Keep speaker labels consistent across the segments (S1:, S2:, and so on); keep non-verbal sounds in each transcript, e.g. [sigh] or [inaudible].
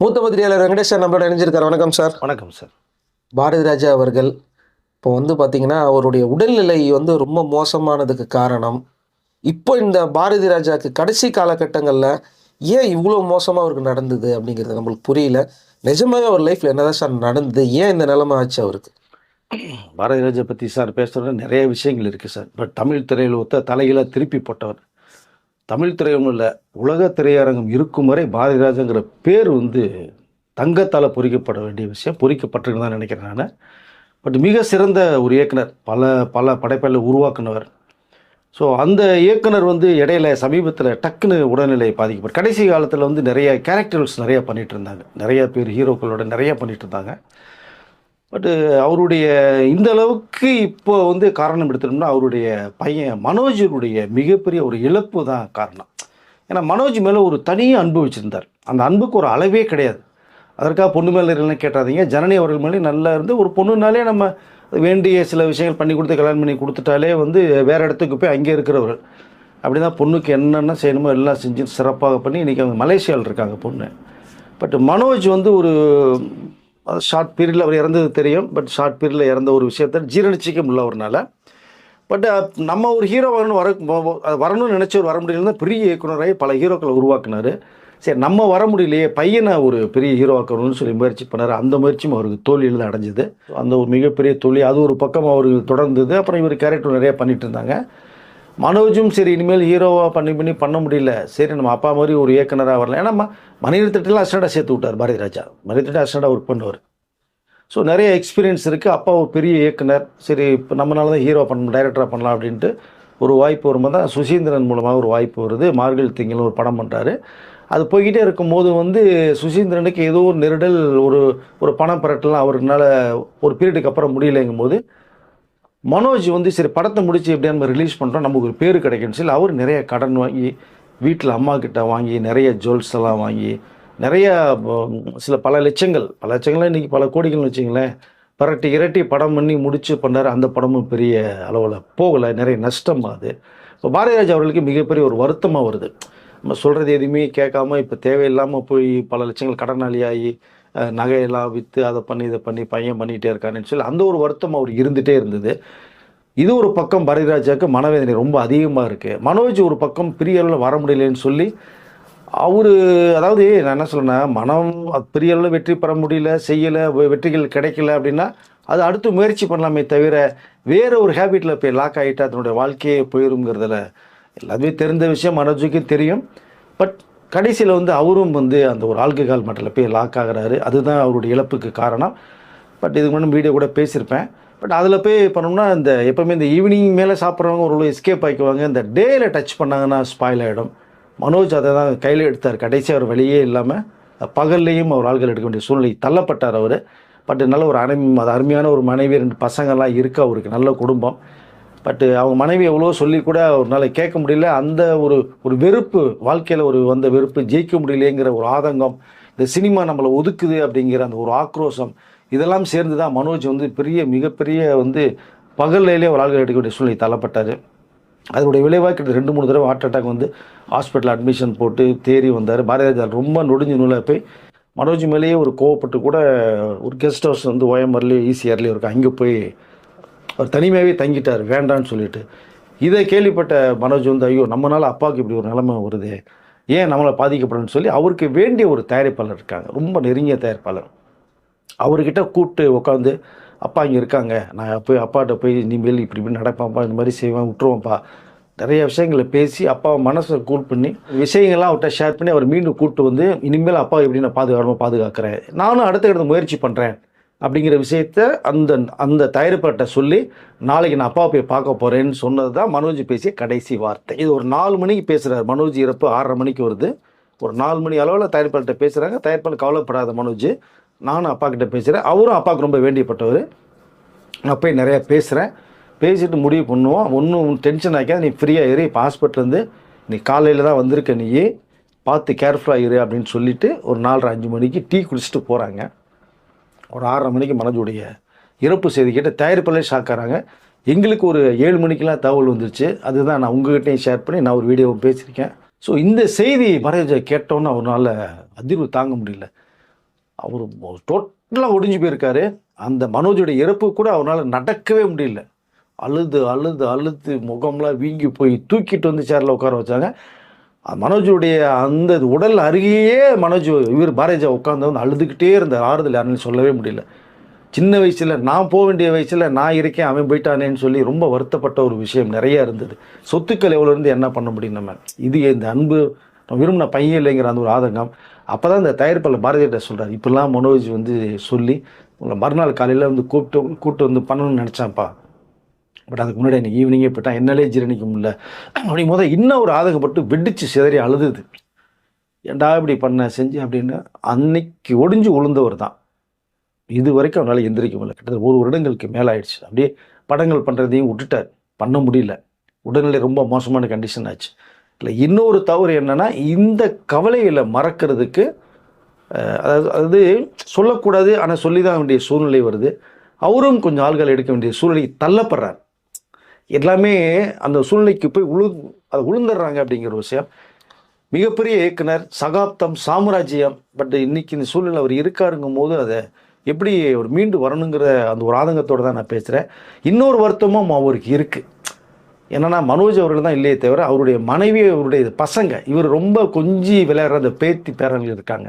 S1: மூத்த பத்திரிகையாளர் வெங்கடேஷ் சார் நம்மளோட இணைஞ்சிருக்கார். வணக்கம் சார்.
S2: வணக்கம் சார்.
S1: பாரதி ராஜா அவர்கள் இப்போ வந்து பார்த்தீங்கன்னா அவருடைய உடல்நிலை வந்து ரொம்ப மோசமானதுக்கு காரணம். இப்போ இந்த பாரதி ராஜாக்கு கடைசி காலகட்டங்களில் ஏன் இவ்வளோ மோசமாக அவருக்கு நடந்தது அப்படிங்கிறது நம்மளுக்கு புரியல. நிஜமாவே அவர் லைஃப்பில் என்னதான் சார் நடந்தது? ஏன் இந்த நிலைமை ஆச்சு அவருக்கு?
S2: பாரதி ராஜா பற்றி சார் பேசுகிறது நிறைய விஷயங்கள் இருக்குது சார். பட் தமிழ் திரையில் ஒத்த தலைகளாக திருப்பி போட்டவர் தமிழ் திரையரங்கம் இல்லை உலக திரையரங்கம் இருக்கும் வரை பாரதிராஜங்கிற பேர் வந்து தங்கத்தால் பொறிக்கப்பட வேண்டிய விஷயம் பொறிக்கப்பட்டிருக்குன்னு தான் நினைக்கிறேன் நான். பட் மிக சிறந்த ஒரு இயக்குனர் பல பல படைப்பில் உருவாக்குனவர். ஸோ அந்த இயக்குனர் வந்து இடையில சமீபத்தில் டக்குன்னு உடல்நிலை பாதிக்கப்படும் கடைசி காலத்தில் வந்து நிறைய கேரக்டர்ஸ் நிறையா பண்ணிகிட்டு இருந்தாங்க. நிறைய பேர் ஹீரோக்களோட நிறையா பண்ணிகிட்டு இருந்தாங்க. பட்டு uh, அவருடைய இந்த அளவுக்கு இப்போ வந்து காரணம் எடுத்துட்டோம்னா அவருடைய பையன் மனோஜருடைய மிகப்பெரிய ஒரு இழப்பு தான் காரணம். ஏன்னா மனோஜ் மேலே ஒரு தனி அன்பு வச்சுருந்தார். அந்த அன்புக்கு ஒரு அளவே கிடையாது. அதற்காக பொண்ணு மேலே இல்லைன்னு கேட்டாதீங்க. ஜனனி அவர்கள் மேலே நல்லா இருந்து ஒரு பொண்ணுனாலே நம்ம வேண்டிய சில விஷயங்கள் பண்ணி கொடுத்து கல்யாணம் பண்ணி கொடுத்துட்டாலே வந்து வேறு இடத்துக்கு போய் அங்கே இருக்கிறவர்கள். அப்படி தான் பொண்ணுக்கு என்னென்ன செய்யணுமோ எல்லாம் செஞ்சு சிறப்பாக பண்ணி இன்றைக்கி அவங்க மலேசியாவில் இருக்காங்க பொண்ணு. பட் மனோஜ் வந்து ஒரு ஷார்ட் பீரியடில் அவர் இறந்தது தெரியும் பட் ஷார்ட் பீரியடில் இறந்த ஒரு விஷயத்தை ஜீரணிச்சிக்க முடியல பட் நம்ம ஒரு ஹீரோ வரணும் வர வரணும்னு நினச்சவர் வர முடியலன்னா பெரிய இயக்குனராகி பல ஹீரோக்களை உருவாக்குனாரு. சரி நம்ம வர முடியலையே பையனை ஒரு பெரிய ஹீரோ ஆக்கணும்னு சொல்லி முயற்சி பண்ணார். அந்த முயற்சியும் அவருக்கு தோல்வியில் தான் அடைஞ்சது. அந்த ஒரு மிகப்பெரிய தோல்வி அது ஒரு பக்கம் அவருக்கு தொடர்ந்தது. அப்புறம் இவர் கேரக்டர் நிறைய பண்ணிட்டு இருந்தாங்க. மனோஜும் சரி இனிமேல் ஹீரோவாக பண்ணி பண்ணி பண்ண முடியல. சரி நம்ம அப்பா மாதிரி ஒரு இயக்குனராக வரலாம். ஏன்னா ம- மணிரத்னத்தில் சேர்த்து விட்டார் பாரதி ராஜா. மணிரத்ன அசிஸ்டண்டாக ஒர்க் பண்ணுவார். ஸோ நிறைய எக்ஸ்பீரியன்ஸ் இருக்குது அப்பா ஒரு பெரிய இயக்குனர். சரி இப்போ நம்மளால தான் ஹீரோ பண்ண டைரக்டராக பண்ணலாம் அப்படின்ட்டு ஒரு வாய்ப்பு வரும்போது தான் சுசீந்திரன் மூலமாக ஒரு வாய்ப்பு வருது. மார்கழி திங்கள் ஒரு படம் பண்ணுறாரு அது போய்கிட்டே இருக்கும்போது வந்து சுசீந்திரனுக்கு ஏதோ ஒரு நெருடல் ஒரு ஒரு பணம் பரட்டலாம். அவருனால ஒரு பீரியடுக்கு அப்புறம் முடியலைங்கும் போது மனோஜ் வந்து சரி படத்தை முடிச்சு எப்படியா நம்ம ரிலீஸ் பண்ணுறோம் நமக்கு ஒரு பேர் கிடைக்கும்னு சொல்லி அவர் நிறைய கடன் வாங்கி வீட்டில் அம்மா கிட்ட வாங்கி நிறைய ஜுவல்ஸ் எல்லாம் வாங்கி நிறைய சில பல லட்சங்கள் பல லட்சங்கள்லாம் இன்றைக்கி பல கோடிகள்னு வச்சிங்களேன் பரட்டி இரட்டி படம் பண்ணி முடிச்சு பண்ணார் அந்த படமும் பெரிய அளவில் போகலை நிறைய நஷ்டம் அது. இப்போ பாரதிராஜ் அவர்களுக்கு மிகப்பெரிய ஒரு வருத்தமாக வருது. நம்ம சொல்கிறது எதுவுமே கேட்காம இப்போ தேவையில்லாமல் போய் பல லட்சங்கள் கடனாளியாகி ஆகி நகையெல்லாம் விற்று அதை பண்ணி இதை பண்ணி பையன் பண்ணிகிட்டே இருக்கான்னு சொல்லி அந்த ஒரு வருத்தம் அவர் இருந்துகிட்டே இருந்தது. இது ஒரு பக்கம் பரதிராஜாவுக்கு மனவேதனை ரொம்ப அதிகமாக இருக்குது மனோஜ் ஒரு பக்கம் பெரிய அளவில் வர முடியலன்னு சொல்லி அவர் அதாவது நான் என்ன சொல்றேன்னா மனம் அது பெரிய அளவில் வெற்றி பெற முடியல செய்யலை வெற்றிகள் கிடைக்கல அப்படின்னா அது அடுத்து முயற்சி பண்ணலாமே தவிர வேறு ஒரு ஹேபிட்டில் போய் லாக் ஆகிட்டு அதனுடைய வாழ்க்கையே போயிருங்கிறதுல எல்லாமே தெரிந்த விஷயம் மனோஜுக்கு தெரியும். பட் கடைசியில் வந்து அவரும் வந்து அந்த ஒரு ஆல்கஹால் மட்டில் போய் லாக் ஆகுறாரு. அதுதான் அவருடைய இழப்புக்கு காரணம். பட் இதுக்கு முன்னாடி வீடியோ கூட பேசியிருப்பேன். பட் அதில் போய் பண்ணோம்னா இந்த எப்போவுமே இந்த ஈவினிங் மேலே சாப்பிட்றவங்க ஒரு எஸ்கேப் ஆகிக்குவாங்க இந்த டேயில் டச் பண்ணாங்கன்னா ஸ்பாயில் ஆகிடும் மனோஜ் அதை தான் கையில் எடுத்தார். கடைசி அவர் வெளியே இல்லாமல் பகல்லையும் அவர் ஆள்கள் எடுக்க வேண்டிய சூழ்நிலை தள்ளப்பட்டார் அவர். பட் நல்ல ஒரு அருமை அது அருமையான ஒரு மனைவி ரெண்டு பசங்கள்லாம் இருக்குது அவருக்கு. நல்ல குடும்பம். பட்டு அவங்க மனைவி எவ்வளோ சொல்லி கூட அவரால் கேட்க முடியல. அந்த ஒரு ஒரு வெறுப்பு வாழ்க்கையில் ஒரு வந்த வெறுப்பு ஜெயிக்க முடியலையேங்கிற ஒரு ஆதங்கம் இந்த சினிமா நம்மளை ஒதுக்குது அப்படிங்கிற அந்த ஒரு ஆக்ரோஷம் இதெல்லாம் சேர்ந்து தான் மனோஜ் வந்து பெரிய மிகப்பெரிய வந்து பகல்லையிலே ஒரு ஆள்கள் எடுக்க வேண்டிய சூழ்நிலை தள்ளப்பட்டார். அதனுடைய விளைவாக கிட்ட ரெண்டு மூணு தடவை ஹார்ட் அட்டாக் வந்து ஹாஸ்பிட்டல் அட்மிஷன் போட்டு தேறி வந்தார். பாரதியார் ரொம்ப நொடிஞ்சு நூலாக போய் மனோஜ் மேலேயே ஒரு கோவப்பட்டு கூட ஒரு கெஸ்ட் ஹவுஸ் வந்து ஓஎம்ஆர்லேயே ஈசிஆர்லேயே இருக்கு அங்கே போய் அவர் தனிமையாகவே தங்கிட்டார் வேண்டான்னு சொல்லிட்டு. இதை கேள்விப்பட்ட மனோஜ் வந்து ஐயோ நம்மளால் அப்பாவுக்கு இப்படி ஒரு நிலைமை வருது. ஏன் நம்மளை பாதிக்கப்படணும்னு சொல்லி அவருக்கு வேண்டிய ஒரு தயாரிப்பாளர் இருக்காங்க. ரொம்ப நெருங்கிய தயாரிப்பாளர். அவர்கிட்ட கூப்பிட்டு உட்காந்து அப்பா இங்கே இருக்காங்க. நான் போய் அப்பாட்ட போய் இனிமேல் இப்படி இப்படி நடப்பாப்பா இந்த மாதிரி செய்வேன் விட்டுருவோம்ப்பா நிறைய விஷயங்களை பேசி அப்பா மனசை கூல் பண்ணி விஷயங்கள்லாம் அவர்கிட்ட ஷேர் பண்ணி அவர் மீண்டும் கூப்பிட்டு வந்து இனிமேல் அப்பா எப்படி நான் பாதுகாப்பாக பாதுகாக்கிறேன். நானும் அடுத்த இடத்த முயற்சி பண்ணுறேன் அப்படிங்கிற விஷயத்த அந்த அந்த தயாரிப்பாட்ட சொல்லி நாளைக்கு நான் அப்பா போய் பார்க்க போகிறேன்னு சொன்னது தான் மனோஜ் பேசிய கடைசி வார்த்தை. இது ஒரு நாலு மணிக்கு பேசுகிறார் மனோஜ் இறப்பு ஆறரை மணிக்கு வருது. ஒரு நாலு மணி அளவில் தயாரிப்பாளர்கிட்ட பேசுகிறாங்க தயாரிப்பாளர் கவலைப்படாத மனோஜ். நானும் அப்பா கிட்ட பேசுகிறேன் அவரும் அப்பாவுக்கு ரொம்ப வேண்டியப்பட்டவர். நான் போய் நிறையா பேசுகிறேன் பேசிட்டு முடிவு பண்ணுவோம். ஒன்றும் டென்ஷன் ஆக்காத நீ ஃப்ரீயாக இரு. இப்போ ஹாஸ்பிட்டலேருந்து நீ காலையில் தான் வந்திருக்க நீ பார்த்து கேர்ஃபுல்லாக இரு அப்படின்னு சொல்லிட்டு ஒரு நாலரை அஞ்சு மணிக்கு டீ குடிச்சிட்டு போகிறாங்க ஒரு ஆறரை மணிக்கு மனோஜுடைய இறப்பு செய்தி கேட்டு தயாரிப்பாளர் ஷாக்காராங்க எங்களுக்கு ஒரு ஏழு மணிக்கெலாம் தகவல் வந்துருச்சு. அதுதான் நான் உங்ககிட்டயும் ஷேர் பண்ணி நான் ஒரு வீடியோவும் பேசியிருக்கேன். ஸோ இந்த செய்தி மனோஜை கேட்டோன்னு அவரால் அதிர்வு தாங்க முடியல. அவர் டோட்டலாக ஒடிஞ்சு போயிருக்காரு. அந்த மனோஜுடைய இறப்பு கூட அவரால் நடக்கவே முடியல. அழுது அழுது அழுது முகம்லாம் வீங்கி போய் தூக்கிட்டு வந்து சேரில் உட்கார வச்சாங்க. மனோஜுடைய அந்த உடல் அருகேயே மனோஜ் இவர் பாரதிஜா உட்காந்து வந்து அழுதுகிட்டே இருந்தார். ஆறுதல் யாருன்னு சொல்லவே முடியல. சின்ன வயசில் நான் போக வேண்டிய வயசில் நான் இருக்கேன் அவன் போயிட்டானேன்னு சொல்லி ரொம்ப வருத்தப்பட்ட ஒரு விஷயம் நிறையா இருந்தது. சொத்துக்கள் எவ்வளோ இருந்து என்ன பண்ண முடியும் நம்ம? இது இந்த அன்பு நம்ம விரும்பின பையன் இல்லைங்கிற அந்த ஒரு ஆதங்கம். அப்போ தான் இந்த தயாரிப்பாளர் பாரதியிட்ட சொல்கிறார் இப்படிலாம் மனோஜ் வந்து சொல்லி உங்களை மறுநாள் காலையில் வந்து கூப்பிட்டு கூப்பிட்டு வந்து பண்ணணும்னு நினச்சான்ப்பா. பட் அதுக்கு முன்னாடி எனக்கு ஈவினிங்கே போயிட்டான் என்னாலே ஜீரணிக்க முடியல. அப்படி போது இன்னும் ஒரு ஆதகப்பட்டு வெடிச்சு சிதறி அழுதுது. ஏன்டா இப்படி பண்ண செஞ்சு அப்படின்னு அன்னைக்கு ஒடிஞ்சு உளுந்தவர் தான். இது வரைக்கும் அவனால் எந்திரிக்க முடியல. கிட்டத்தட்ட ஒரு வருடங்களுக்கு மேலே ஆயிடுச்சு. அப்படியே படங்கள் பண்ணுறதையும் விட்டுட்டார். பண்ண முடியல. உடல்நிலை ரொம்ப மோசமான கண்டிஷன் ஆச்சு. இல்லை இன்னொரு தவறு என்னென்னா இந்த கவலைகளை மறக்கிறதுக்கு அதாவது அதாவது சொல்லக்கூடாது ஆனால் சொல்லி தான் வேண்டிய சூழ்நிலை வருது. அவரும் கொஞ்சம் ஆள்கள் எடுக்க வேண்டிய சூழ்நிலை தள்ளப்படுறார். எல்லாமே அந்த சூழ்நிலைக்கு போய் உழு அதை உளுந்துடுறாங்க அப்படிங்கிற ஒரு விஷயம். மிகப்பெரிய இயக்குனர் சகாப்தம் சாம்ராஜ்யம். பட் இன்னைக்கு இந்த சூழ்நிலை அவர் இருக்காருங்கும் போது அதை எப்படி ஒரு மீண்டு வரணுங்கிற அந்த ஒரு ஆதங்கத்தோடு தான் நான் பேசுகிறேன் இன்னொரு வருத்தமும் அவருக்கு இருக்குது என்னன்னா மனோஜ் அவர்கள் தான் இல்லையே தவிர அவருடைய மனைவி அவருடைய பசங்க இவர் ரொம்ப கொஞ்சி விளையாடுற அந்த பேத்தி பேரங்கள் இருக்காங்க.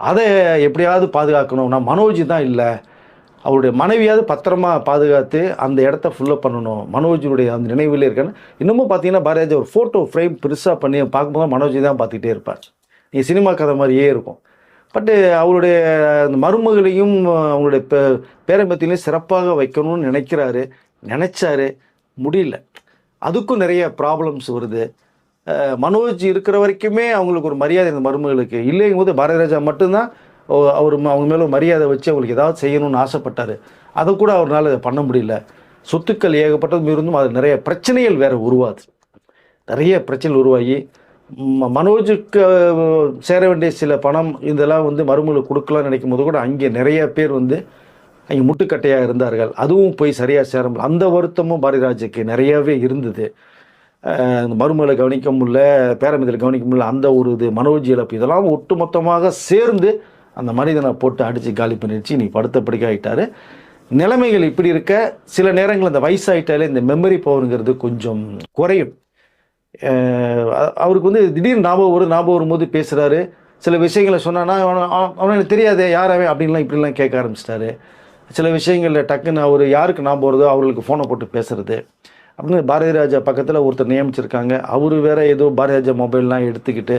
S2: அதை எப்படியாவது பாதுகாக்கணும்னா மனோஜ் தான் இல்லை. அவருடைய மனைவியாவது பத்திரமா பாதுகாத்து அந்த இடத்த ஃபுல்லப் பண்ணணும். மனோஜினுடைய அந்த நினைவில் இருக்கேன்னு இன்னமும் பார்த்தீங்கன்னா பாரதிராஜா ஒரு ஃபோட்டோ ஃப்ரேம் பெருசாக பண்ணி பார்க்கும்போது மனோஜி தான் பார்த்துக்கிட்டே இருப்பார். நீ சினிமா கதை மாதிரியே இருக்கும். பட்டு அவருடைய அந்த மருமகளையும் அவங்களுடைய பே பேரம்பத்திலையும் சிறப்பாக வைக்கணும்னு நினைக்கிறாரு. நினச்சாரு. முடியல. அதுக்கும் நிறைய ப்ராப்ளம்ஸ் வருது. மனோஜ் இருக்கிற வரைக்குமே அவங்களுக்கு ஒரு மரியாதை இந்த மருமகளுக்கு இல்லைங்கும் போது பாரதிராஜா மட்டும்தான் அவர் அவங்க மேலே மரியாதை வச்சு அவங்களுக்கு ஏதாவது செய்யணும்னு ஆசைப்பட்டார். அதை கூட அவரால் பண்ண முடியல. சொத்துக்கள் ஏகப்பட்டது இருந்தும் அது நிறைய பிரச்சனைகள் வேறு உருவாது நிறைய பிரச்சனைகள் உருவாகி ம- மனோஜுக்கு சேர வேண்டிய சில பணம் இதெல்லாம் வந்து மறுமொழி கொடுக்கலாம்னு நினைக்கும் போது கூட அங்கே நிறைய பேர் வந்து அங்கே முட்டுக்கட்டையாக இருந்தார்கள். அதுவும் போய் சரியாக சேர முடியல. அந்த வருத்தமும் பாரதிராஜுக்கு நிறையாவே இருந்தது. இந்த மருமகளை கவனிக்க முடியல பேரமிதில் கவனிக்க முடியல அந்த ஒரு இது மனோஜ் இழப்பு இதெல்லாம் ஒட்டுமொத்தமாக சேர்ந்து அந்த மனிதனை போட்டு அடித்து காலி பண்ணிடுச்சு நீ படுத்த படுக்க நிலைமைகள் இப்படி இருக்க சில நேரங்கள் அந்த வயசாயிட்டாலே இந்த மெமரி பவருங்கிறது கொஞ்சம் குறையும். அவருக்கு வந்து திடீர்னு ஞாபகம் வரும் ஞாபகம் வரும்போது பேசுகிறாரு சில விஷயங்களை சொன்னான்னா அவன் எனக்கு தெரியாதே யாராவே அப்படின்லாம் இப்படிலாம் கேட்க ஆரம்பிச்சிட்டாரு. சில விஷயங்களில் டக்குன்னு அவர் யாருக்கு ஞாபகம் வருதோ அவர்களுக்கு ஃபோனை போட்டு பேசுகிறது அப்படின்னு பாரதி ராஜா பக்கத்தில் ஒருத்தர் நியமிச்சிருக்காங்க. அவர் வேறு ஏதோ பாரதி ராஜா மொபைல்லாம் எடுத்துக்கிட்டு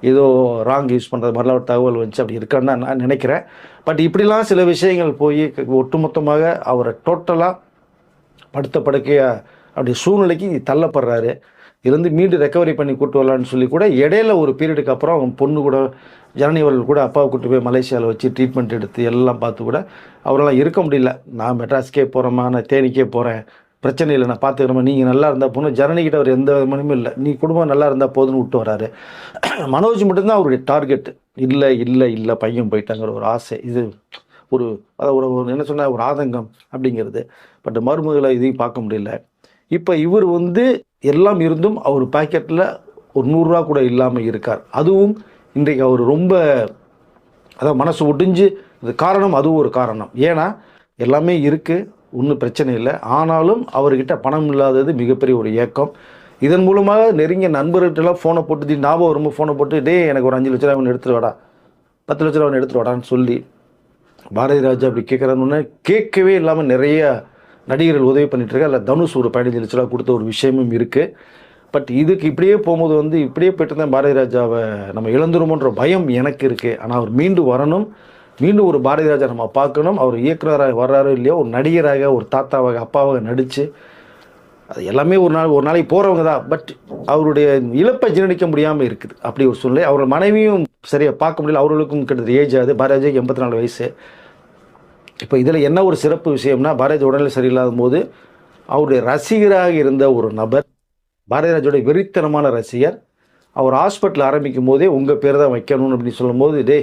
S2: ஏதோ ராங் யூஸ் பண்ணுறது மாதிரிலாம் ஒரு தகவல் வந்துச்சு அப்படி இருக்கான்னு நான் நினைக்கிறேன். பட் இப்படிலாம் சில விஷயங்கள் போய் ஒட்டுமொத்தமாக அவரை டோட்டலாக படுத்த படுக்கையாக அப்படி சூழ்நிலைக்கு தள்ளப்படுறாரு. இருந்து மீண்டும் ரெக்கவரி பண்ணி கூட்டு வரலான்னு சொல்லி கூட இடையில ஒரு பீரியடுக்கு அப்புறம் அவங்க பொண்ணு கூட ஜனனி அவர்கள் கூட அப்பாவை கூட்டு போய் மலேசியாவில் வச்சு ட்ரீட்மெண்ட் எடுத்து எல்லாம் பார்த்து கூட அவரெல்லாம் இருக்க முடியல. நான் மெட்ராஸ்க்கே போகிறேம்மா நான் தேனிக்கே போகிறேன் பிரச்சனை இல்லை நான் பார்த்துக்கிறேம்மா நீங்கள் நல்லா இருந்தால் போகணும் ஜனனிக்கிட்ட அவர் எந்த விதமும் இல்லை. நீ குடும்பம் நல்லா இருந்தால் போதுன்னு விட்டு வராரு. [clears throat] மனோஜ் மட்டும்தான் அவருடைய டார்கெட் இல்லை இல்லை இல்லை பையன் போயிட்டாங்கிற ஒரு ஆசை. இது ஒரு அதாவது ஒரு ஒரு என்ன சொன்னால் ஒரு ஆதங்கம் அப்படிங்கிறது. பட் மருமகளை இதையும் பார்க்க முடியல. இப்போ இவர் வந்து எல்லாம் இருந்தும் அவர் பாக்கெட்டில் ஒரு நூறுரூவா கூட இல்லாமல் இருக்கார். அதுவும் இன்றைக்கு அவர் ரொம்ப அதாவது மனசு ஒடிஞ்சு இது காரணம் அதுவும் ஒரு காரணம். ஏன்னா எல்லாமே இருக்குது ஒன்றும் பிரச்சனை இல்லை. ஆனாலும் அவர்கிட்ட பணம் இல்லாதது மிகப்பெரிய ஒரு ஏக்கம். இதன் மூலமாக நெருங்கிய நண்பர்கிட்டலாம் ஃபோனை போட்டு தி ஞாபகம் வரும்போது ஃபோனை போட்டு டேய் எனக்கு ஒரு அஞ்சு லட்ச ரூபா அவன் எடுத்துகிட்டு வாடா. பத்து லட்ச ரூபா அவன் எடுத்துகிட்டு வாடான்னு சொல்லி பாரதி ராஜா அப்படி கேட்குறான்னு கேட்கவே இல்லாமல் நிறைய நடிகர்கள் உதவி பண்ணிகிட்ருக்கா இருக்காங்க. இல்லை தனுஷ் ஒரு பதினஞ்சு லட்ச ரூபா கொடுத்த ஒரு விஷயமும் இருக்குது பட் இதுக்கு இப்படியே போகும்போது வந்து இப்படியே போயிட்டு தான் பாரதி ராஜாவை நம்ம இழந்துருமோன்ற பயம் எனக்கு இருக்குது ஆனால் அவர் மீண்டும் வரணும். மீண்டும் ஒரு பாரதி ராஜா நம்ம பார்க்கணும். அவர் இயக்குனராக வர்றாரோ இல்லையோ ஒரு நடிகராக ஒரு தாத்தாவாக அப்பாவாக நடித்து அது எல்லாமே ஒரு நாள் ஒரு நாளைக்கு போகிறவங்க தான். பட் அவருடைய இழப்பை ஜீரணிக்க முடியாமல் இருக்குது. அப்படி ஒரு சூழ்நிலை. அவரோட மனைவியும் சரியாக பார்க்க முடியல. அவர்களுக்கும் கிட்டத்தட்ட ஏஜ் ஆகுது. பாரதிக்கு எண்பத்தி நாலு வயசு. இப்போ இதில் என்ன ஒரு சிறப்பு விஷயம்னா பாரதி உடல்நிலை சரியில்லாத போது அவருடைய ரசிகராக இருந்த ஒரு நபர் பாரதிராஜோடைய வெறித்தனமான ரசிகர் அவர் ஹாஸ்பிட்டல் ஆரம்பிக்கும் போதே உங்கள் பேர் தான் வைக்கணும்னு அப்படின்னு சொல்லும்போது டே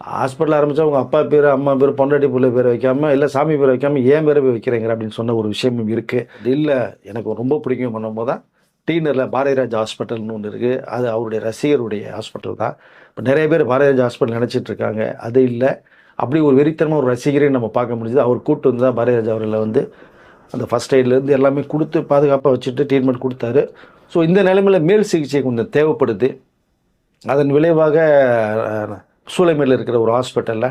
S2: ஹாஸ்பிட்டல் ஆரம்பித்தா உங்கள் அப்பா பேர் அம்மா பேர் பொண்டாட்டி பிள்ளை பேர் வைக்காமல் இல்லை சாமி பேர் வைக்காம ஏன் பேரை போய் வைக்கிறீங்க அப்படின்னு சொன்ன ஒரு விஷயமும் இருக்குது இல்லை எனக்கு ரொம்ப பிடிக்கும் பண்ணும்போது தான் டீனரில் பாரதிராஜ் ஹாஸ்பிட்டல்னு ஒன்று இருக்குது அது அவருடைய ரசிகருடைய ஹாஸ்பிட்டல் தான். இப்போ நிறைய பேர் பாரதிராஜ் ஹாஸ்பிட்டல் நினச்சிட்டு இருக்காங்க. அது இல்லை. அப்படி ஒரு வெறித்தனமாக ஒரு ரசிகரையும் நம்ம பார்க்க முடிஞ்சது. அவர் கூட்டு வந்து தான் பாரதிராஜ் அவர்களை வந்து அந்த ஃபஸ்ட் எய்ட்லேருந்து எல்லாமே கொடுத்து பாதுகாப்பாக வச்சுட்டு ட்ரீட்மெண்ட் கொடுத்தாரு. ஸோ இந்த நிலைமையில் மேல் சிகிச்சை கொஞ்சம் தேவைப்படுது. அதன் விளைவாக அஹ், சூளைமேல இருக்கிற ஒரு ஹாஸ்பிட்டலில்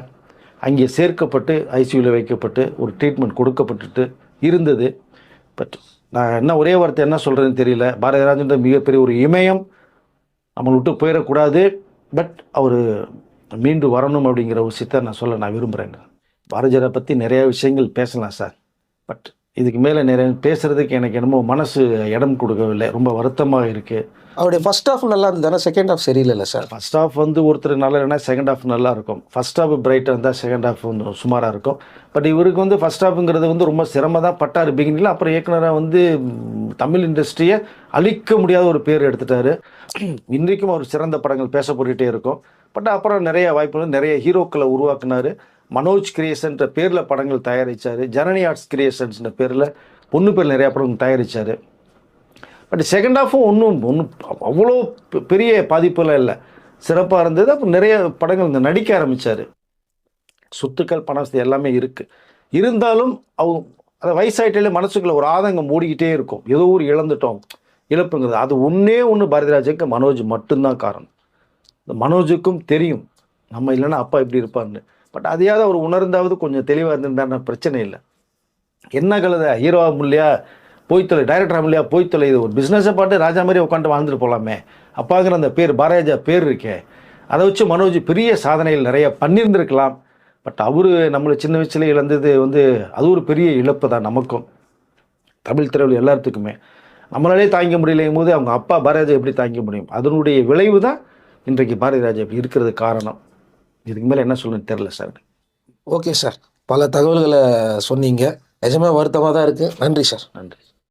S2: அங்கே சேர்க்கப்பட்டு ஐசியூவில் வைக்கப்பட்டு ஒரு ட்ரீட்மெண்ட் கொடுக்கப்பட்டுட்டு இருந்தது. பட் நான் என்ன ஒரே வார்த்தை என்ன சொல்கிறேன்னு தெரியல. பாரதிராஜன்ற மிகப்பெரிய ஒரு இமயம் நம்மளை விட்டு போயிடக்கூடாது. பட் அவர் மீண்டு வரணும் அப்படிங்கிற விஷயத்தை நான் சொல்ல நான் விரும்புகிறேன் பாரதியாரை பற்றி நிறையா விஷயங்கள் பேசலாம் சார். பட் இதுக்கு மேலே நிறைய பேசுகிறதுக்கு எனக்கு என்னமோ மனசு இடம் கொடுக்கவில்லை. ரொம்ப வருத்தமாக இருக்குது
S1: அவருடைய ஃபர்ஸ்ட் ஹாஃப் நல்லா இருந்ததுன்னா செகண்ட் ஹாஃப் சரியில்லைல்ல சார்
S2: ஃபர்ஸ்ட் ஹாஃப் வந்து ஒருத்தர் நல்லா இல்லைனா செகண்ட் ஹாஃப் நல்லா இருக்கும். ஃபர்ஸ்ட் ஹாஃப் பிரைட்டாக இருந்தால் செகண்ட் ஹாஃப் வந்து சுமாராக இருக்கும். பட் இவருக்கு வந்து ஃபர்ஸ்ட் ஹாஃப்ங்கிறது வந்து ரொம்ப சிரமம் தான். பட்டார் பிகினிங்கில் அப்புறம் இயக்குனராக வந்து தமிழ் இண்டஸ்ட்ரியை அழிக்க முடியாத ஒரு பேர் எடுத்துட்டாரு. இன்றைக்கும் அவர் சிறந்த படங்கள் பேசப்பட்டுகிட்டே இருக்கும். பட் அப்புறம் நிறைய வாய்ப்புகள் நிறைய ஹீரோக்களை உருவாக்குனாரு. மனோஜ் கிரியேஷன்ற பேரில் படங்கள் தயாரித்தார் ஜனனி ஆர்ட்ஸ் கிரியேஷன்ஸ்ன்ற பேரில் பொண்ணு பேர் நிறையா படங்கள் தயாரித்தார் பட் செகண்ட் ஹாஃபும் ஒன்றும் ஒன்றும் அவ்வளோ பெ- பெரிய பாதிப்புலாம் இல்லை. சிறப்பாக இருந்தது. அப்புறம் நிறைய படங்கள் இந்த நடிக்க ஆரம்பித்தார் சொத்துக்கள் பணம் வசதி எல்லாமே இருக்குது இருந்தாலும் அவங்க அந்த வயசாயிட்டாலே மனசுக்குள்ள ஒரு ஆதங்கம் மூடிக்கிட்டே இருக்கும். ஏதோ ஒரு இழந்துட்டோம். இழப்புங்கிறது. அது ஒன்றே ஒன்று பாரதிராஜுக்கு மனோஜ் மட்டும்தான் காரணம். இந்த மனோஜுக்கும் தெரியும். நம்ம இல்லைன்னா அப்பா இப்படி இருப்பார்னு பட் அதையாவது அவர் உணர்ந்தாவது கொஞ்சம் தெளிவாக இருந்திருந்தாருன்னா பிரச்சனை இல்லை. என்ன கழுத ஹீரோவா முடியலையா போய் டைரக்டர் டைரக்டரா முடியலையா இது ஒரு பிஸ்னஸை பாட்டு ராஜா மாதிரி உட்காந்து வாழ்ந்துட்டு போகலாமே அப்பாங்கிற அந்த பேர் பாரதிராஜா பேர் இருக்கே. அதை வச்சு மனோஜ் பெரிய சாதனைகள் நிறைய பண்ணியிருந்திருக்கலாம். பட் அவர் நம்மளை சின்ன வயசுல இழந்தது வந்து அது ஒரு பெரிய இழப்பு தான் நமக்கும். தமிழ் திரையில் எல்லாத்துக்குமே. நம்மளாலே தாங்க முடியலையும் போது அவங்க அப்பா பாரதிராஜா எப்படி தாங்க முடியும்? அதனுடைய விளைவு தான் இன்றைக்கு பாரதிராஜா இப்படி இருக்கிறது காரணம். இதுக்கு மேலே என்ன சொல்லணும்னு தெரில சார்.
S1: Okay sir. பல தகவல்களை சொன்னீங்க. நிஜமே வருத்தமாக தான் இருக்குது நன்றி சார்.
S2: நன்றி.